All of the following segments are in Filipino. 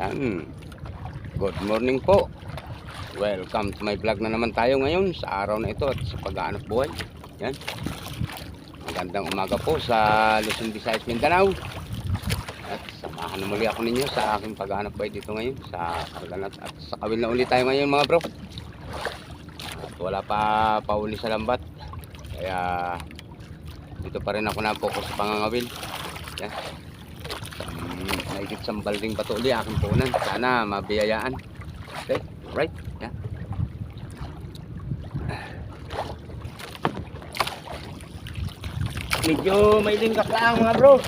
Yan. Good morning po. Welcome to my vlog na naman tayo ngayon sa araw na ito at sa paghahanap buhay. Yan. Magandang umaga po sa Luzon, Visayas, Mindanao. At samahan muli ako ninyo sa aking paghahanap buhay dito ngayon sa Arganat at sa kawil na ulit tayo ngayon mga bro. At wala pa pauli sa lambat. Kaya dito pa rin ako na-focus sa pangangawil. Yan. Naigit sa balding patuli aking punan. Sana mabiyayaan. Okay, right. Yeah. Medyo may lingkas lang mga bro.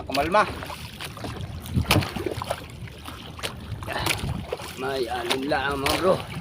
Kumalma. May alin lang mga bro.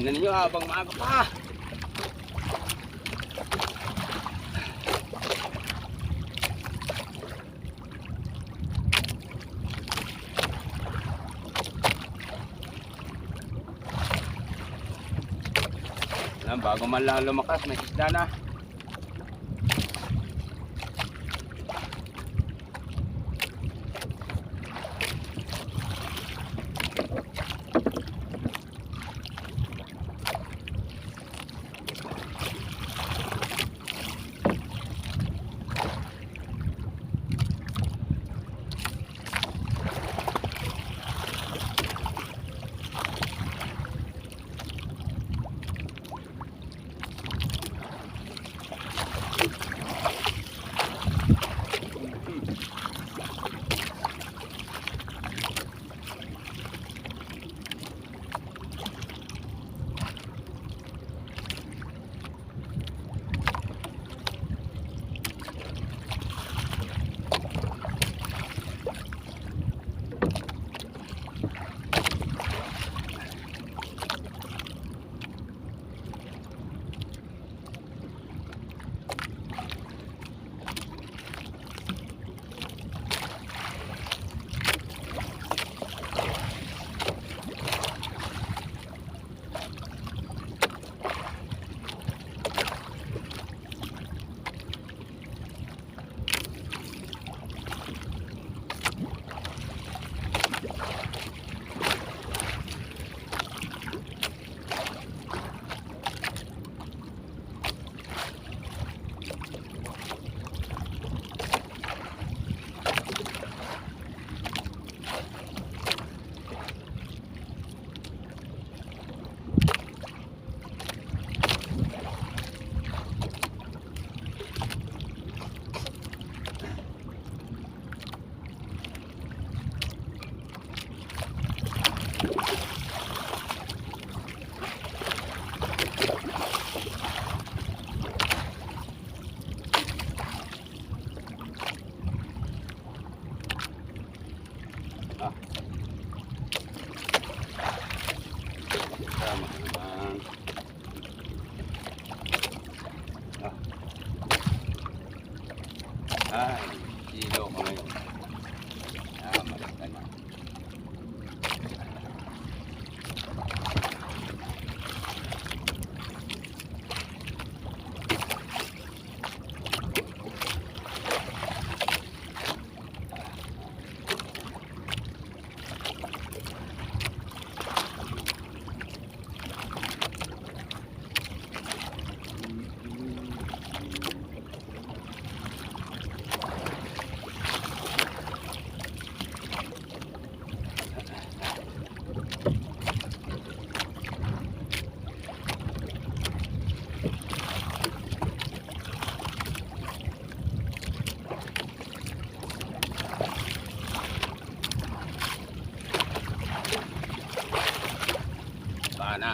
Na ninyo habang maaga pa. Yan, bago man lang lumakas, may isda na.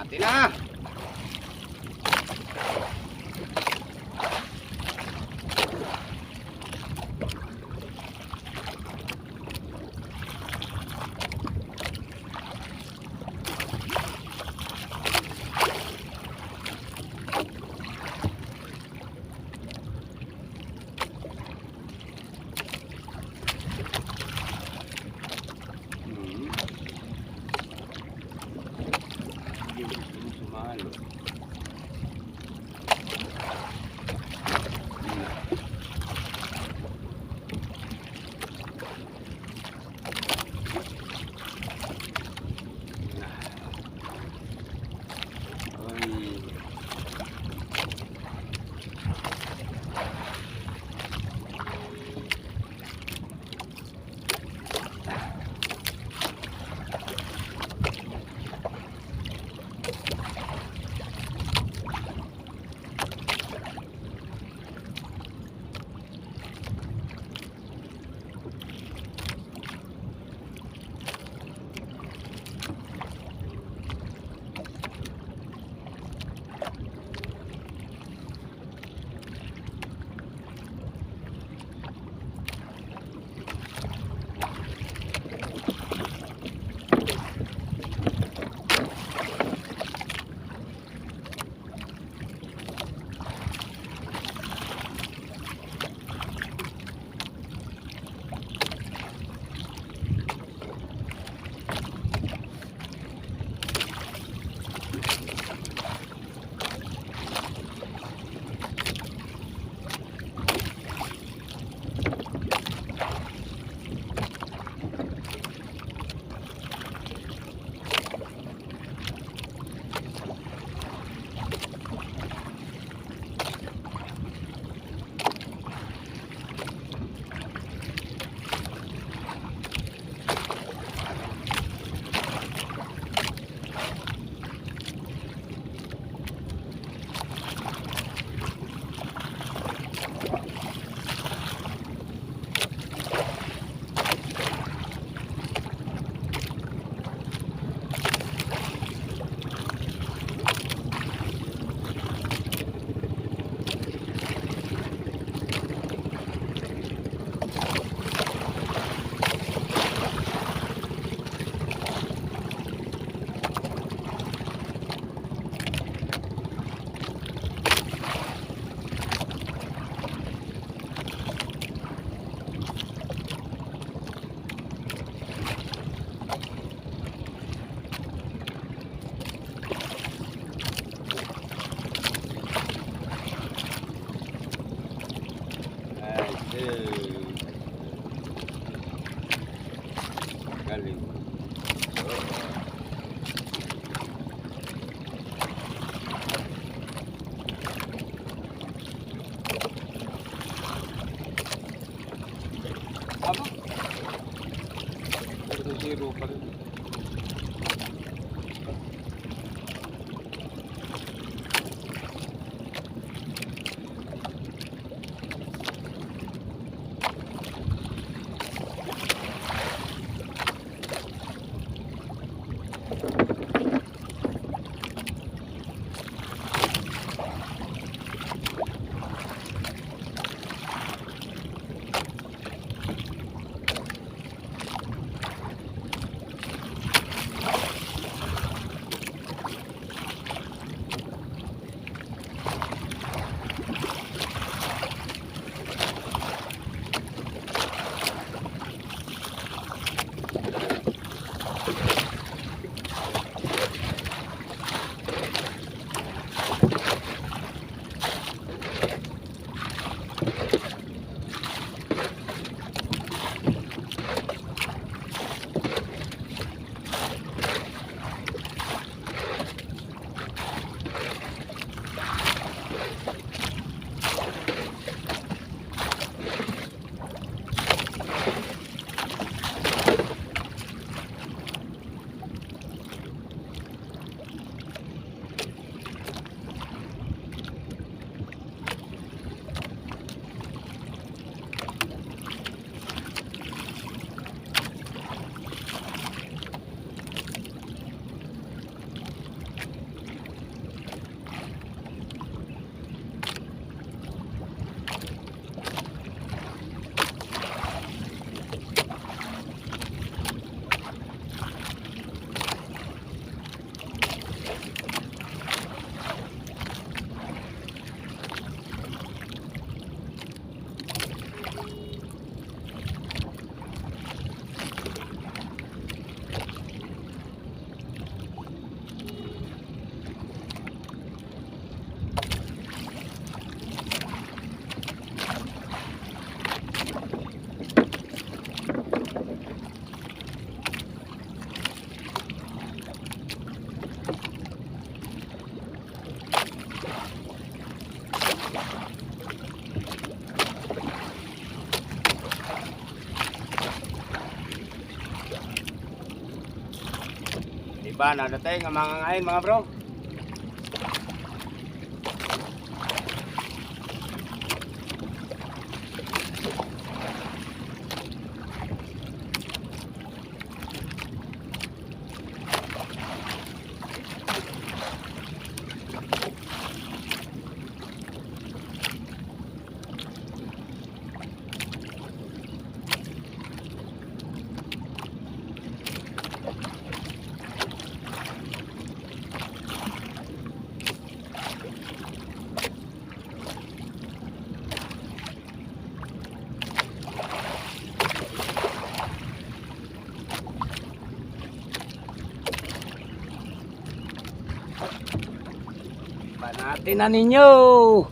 Natin na. Iba na dating ang mga ngayon mga bro. Na ninyo.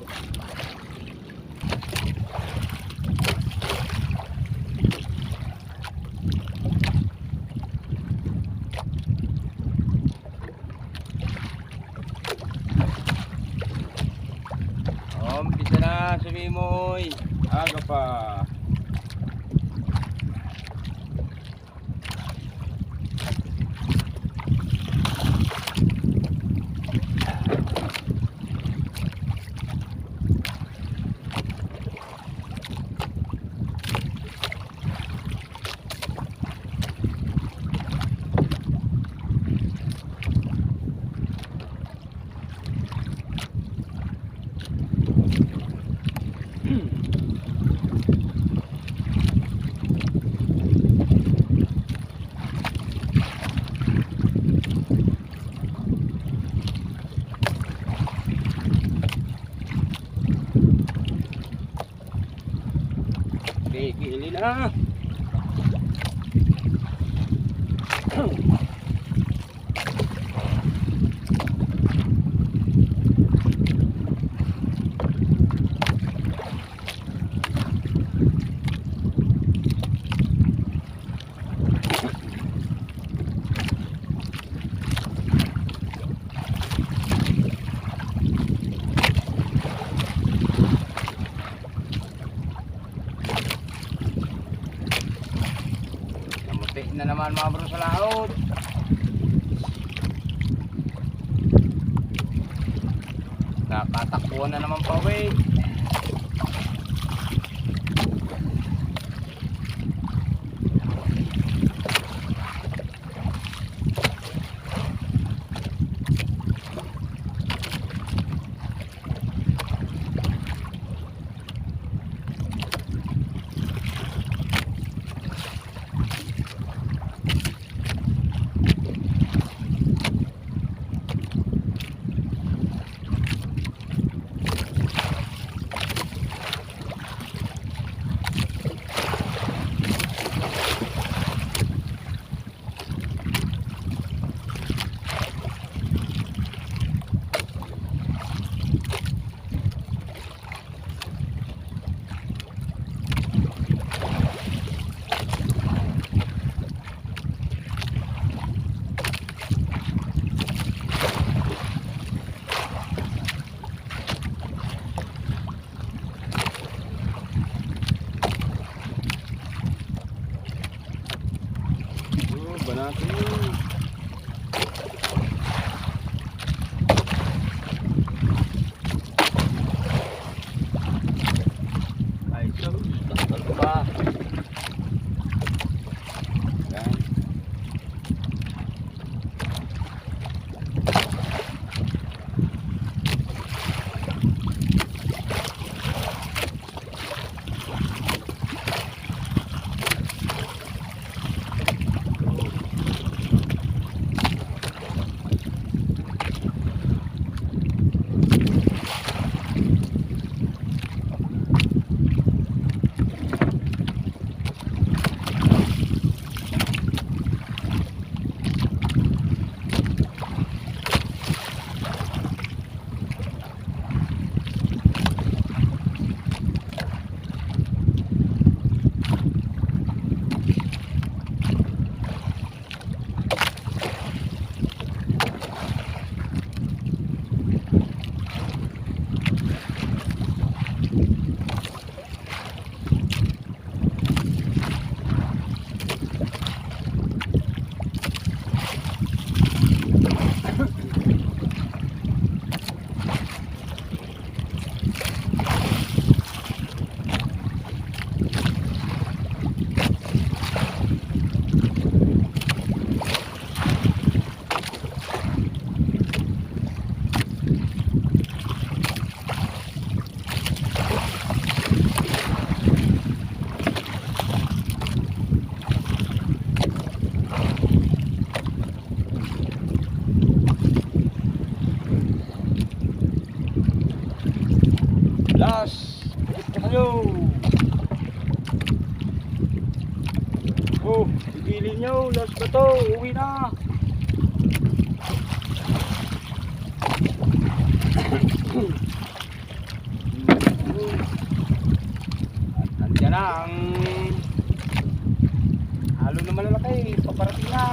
Malalaki. Paparating na.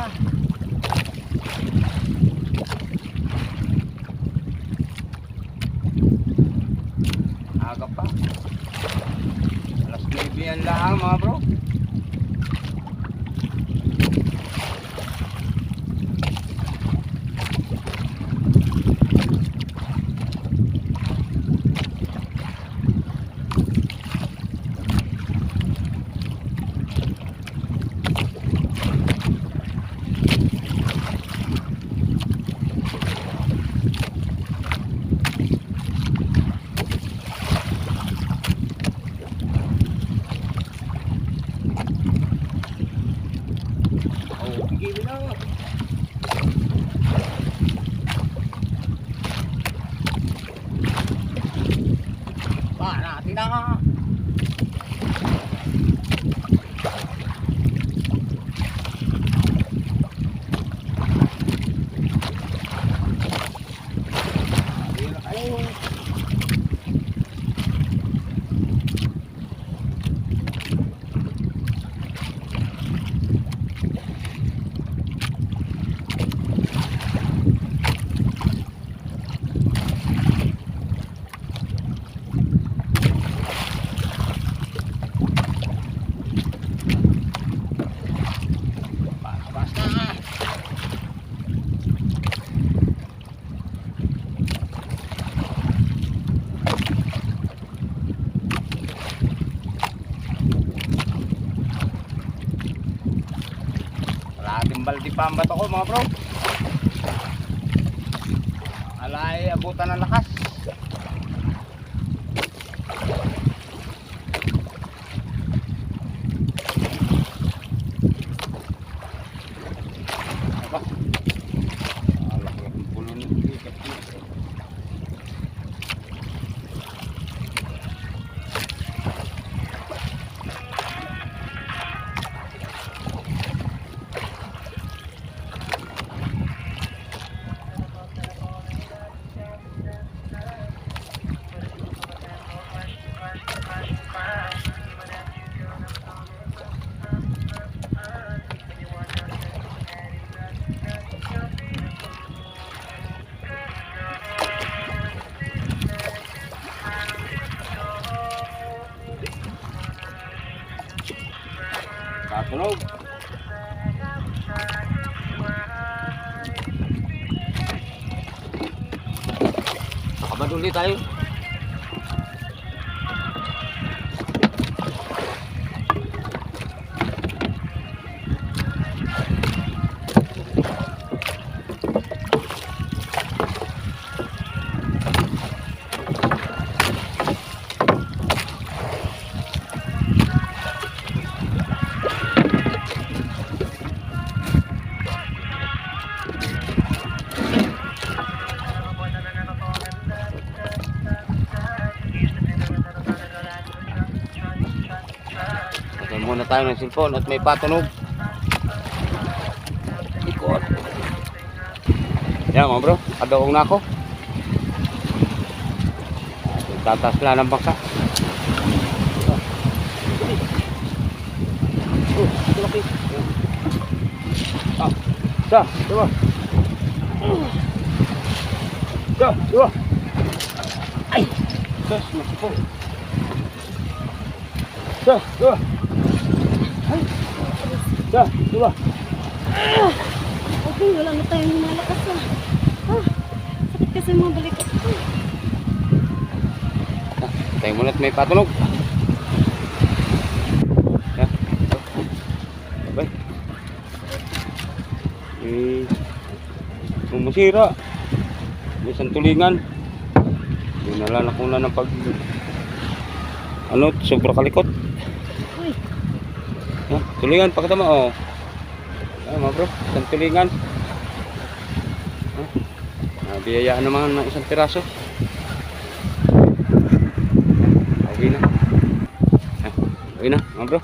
Aga pa. Alas 9 yan lang mga bro. Oh, pigilin na. Pa, natin na. Ayun na kayo. Basta na. Kalahating baldi pa ang bato ko mga bro. Alay, abutan ng lakas. Kabaduli tayo. Tayo ng cellphone at may patunog. Ikot. Yan mga bro, kadawang na ako. Tatas lang ng bangka. Ah, sa, dua. Sa, dua. Ay, sus, masipo. Sa, dua. Ay, sa, dua. Okay, wala na tayong lumalakas ah. Ah, sakit kasi mga balik ko. Ah, Tayo muna at may patunog. Ya. Abay. Eh, kung masira. May isang tulingan. Hindi na ako na ng pag... Ano, sobra kalikot. Tulingan, pakita mo, oh. Ah, mga bro, isang tulingan. Ah, biyayaan naman ng isang piraso. Okay na. Ayun na, mga bro.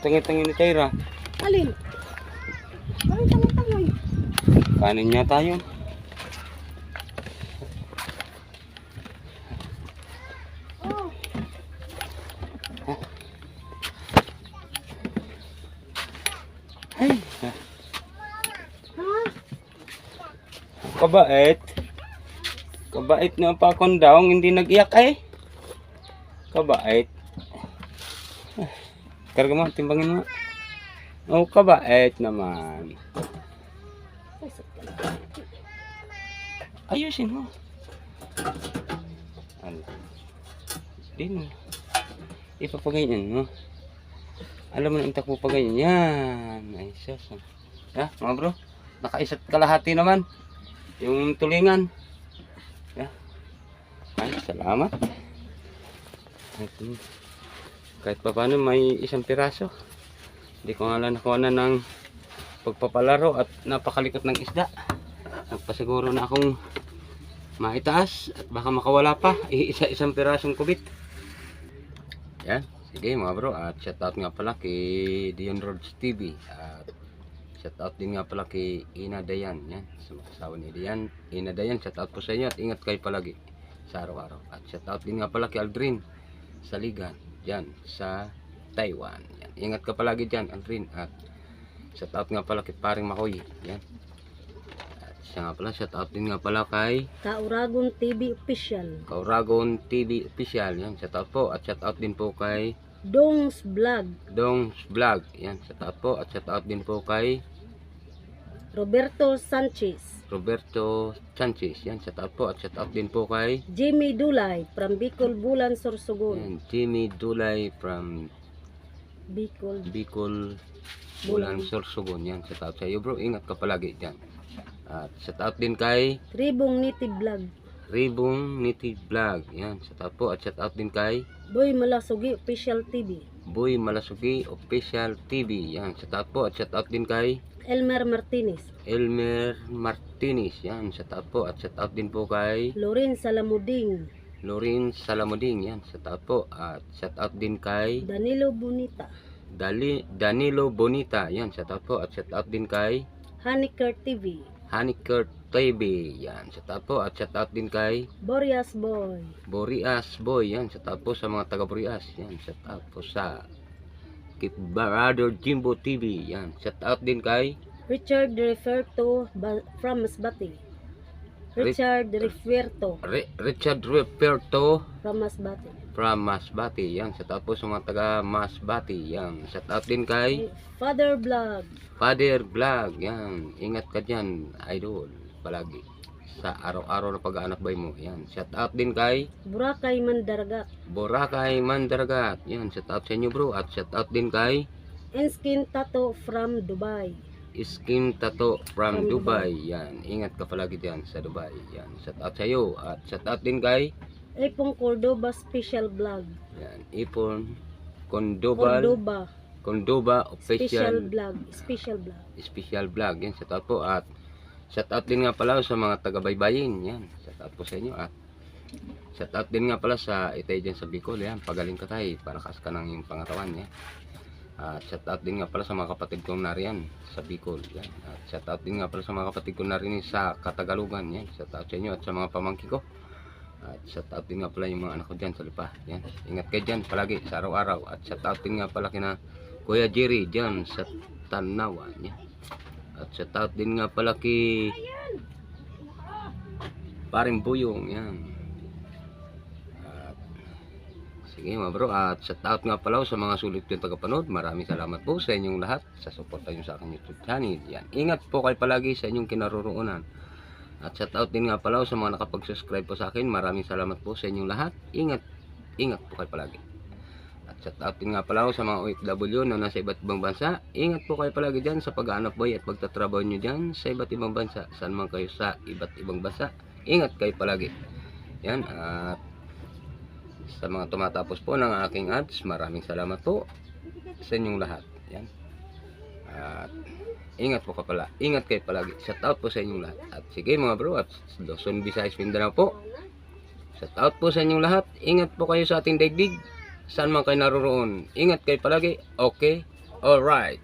Ano yung tangi-tangi ni Tyra? Alin? Parang tangay-tangay. Kanin niya tayo. Oh. Ay, Ha? kabait. Kabait na pa akong daw, hindi nag-iyak eh. Kabait. Karga mo, timbangin mo. Oh, kabait naman. Ay, sakit. Ayusin mo. Ano? Din. Ipapaganyan mo. Alam mo na intak mo pa ganyan. Yan. Ay, sus. Ha, mga bro. Nakaisat kalahati naman. Yung tulingan. Ya. Ay, salamat. Kahit, kahit pa paano may isang piraso. Hindi ko nga lang nakuha na ng pagpapalaro at napakalikot ng isda. Nagpasiguro na akong maitaas at baka makawala pa. Isa-isang pirasong kubit. Yan. Sige mga bro. At shoutout nga pala kay Dion Roads TV. At shoutout din nga pala kay Ina Dayan. Yan. Sa mga asawa ni Dayan. Ina Dayan. Shoutout po sa inyo at ingat kayo palagi sa araw-araw. At shoutout din nga pala kay Aldrin Saligan. Yan. Sa Taiwan. Yan. Ingat ka palagi dyan Aldrin. At shoutout nga pala kay Paring Makoy. Yan. At siya nga pala. Shoutout din nga pala kay Kauragon TV Official. Kauragon TV Official. Yan. Shoutout po. At shoutout din po kay Dongs Vlog. Dong's Vlog. Yan. Shoutout po. At shoutout din po kay Roberto Sanchez. Roberto Sanchez. Yan. Shoutout po. At shoutout din po kay Jimmy Dulay from Bicol, Bulan, Sorsogon. yan, Jimmy Dulay from Bicol. Bicol, Bulan, Sorsogon. Yan. Shoutout sa iyo bro. Ingat ka palagi dyan. At shoutout din kay Tribong Native Vlog. Ribong Native Vlog. Yan. Shoutout po. At shoutout din kay Boy Malasugi Official TV. Boy Malasugi Official TV. Yan. Shoutout po. At shoutout din kay Elmer Martinez. Elmer Martinez. Yan. Shoutout po. At shoutout din po kay Lorin Salamuding. Lorin Salamuding. Yan. Shoutout po. At shoutout din kay Danilo Bonita. Dali, Danilo Bonita. Yan. Shoutout po. At shoutout din kay Haniker TV. Hanikert TV. Yan. Shoutout po. At shoutout din kay Boreas Boy. Borias Boy. Yan. Shoutout po sa mga taga Borias. Yan. Shoutout po sa Kit Brother Jimbo TV. Yan. Shoutout din kay Richard Referto from Masbati. Richard Referto Ri- Richard Reperto from Masbati. from Masbati. Yan. Shoutout po sa mga taga Masbati. Yan. Shoutout din kay Father Vlog. Father Vlog. Yan. Ingat ka dyan, idol. Palagi. Sa araw-araw na pag-aanak bay mo. Yan. Shoutout din kay Burakay Mandaragat. Boracay Mandaragat. Yan. Shoutout sa inyo bro. At shoutout din kay Enskin Tato from Dubai. Skin Tattoo from From Dubai. Yan. Ingat ka palagi dyan sa Dubai. Yan. Shoutout sa iyo. At shoutout din kay Epong Cordoba Special Vlog. yan. Ipon Condobal Cordoba Condoba Special Official Vlog. Special Vlog. Special Vlog. Yan. Shoutout po. At shoutout din nga pala sa mga taga-baybayin. Yan. Shoutout po sa inyo. At shoutout din nga pala sa itay dyan sa Bicol. Yan. Pagaling ka tayo. Parakas ka ng iyong pangatawan. Yan. At shoutout din nga pala sa mga kapatid kong nariyan sa Bicol. Yan. At shoutout din nga pala sa mga kapatid kong nariyan sa Katagalugan. Yan. Shoutout sa inyo at sa mga pamangkin ko. At shoutout din nga pala yung mga anak ko dyan sa Lipa. Yan. Ingat kayo dyan palagi sa araw-araw. At shoutout din nga pala kina Kuya Jerry dyan sa Tanawan. Yan. At shoutout din nga pala kay Paring Buyong. Yan. At sige mga bro. At shoutout nga pala sa mga sulit yung tagapanood. Maraming salamat po sa inyong lahat sa suporta nyo sa aking YouTube channel. Yan. Ingat po kayo palagi sa inyong kinaroroonan. At shoutout din nga pala sa mga nakapag-subscribe po sa akin. Maraming salamat po sa inyong lahat. Ingat, ingat po kayo palagi. Shout out din nga pala ako sa mga OFW na nasa iba't ibang bansa. Ingat po kayo palagi dyan sa paghahanap boy at pagtatrabaho nyo dyan sa iba't ibang bansa. Saan man kayo sa iba't ibang bansa. Ingat kayo palagi. Yan. At sa mga tumatapos po ng aking ads, maraming salamat po sa inyong lahat. Yan. At ingat po ka pala. Ingat kayo palagi. Shout out po sa inyong lahat. At sige mga bro, at Luzon, Visayas, Mindanao po. Shout out po sa inyong lahat. Ingat po kayo sa ating daigdig. Saan man kayo naroroon. Ingat kayo palagi. Okay? Alright.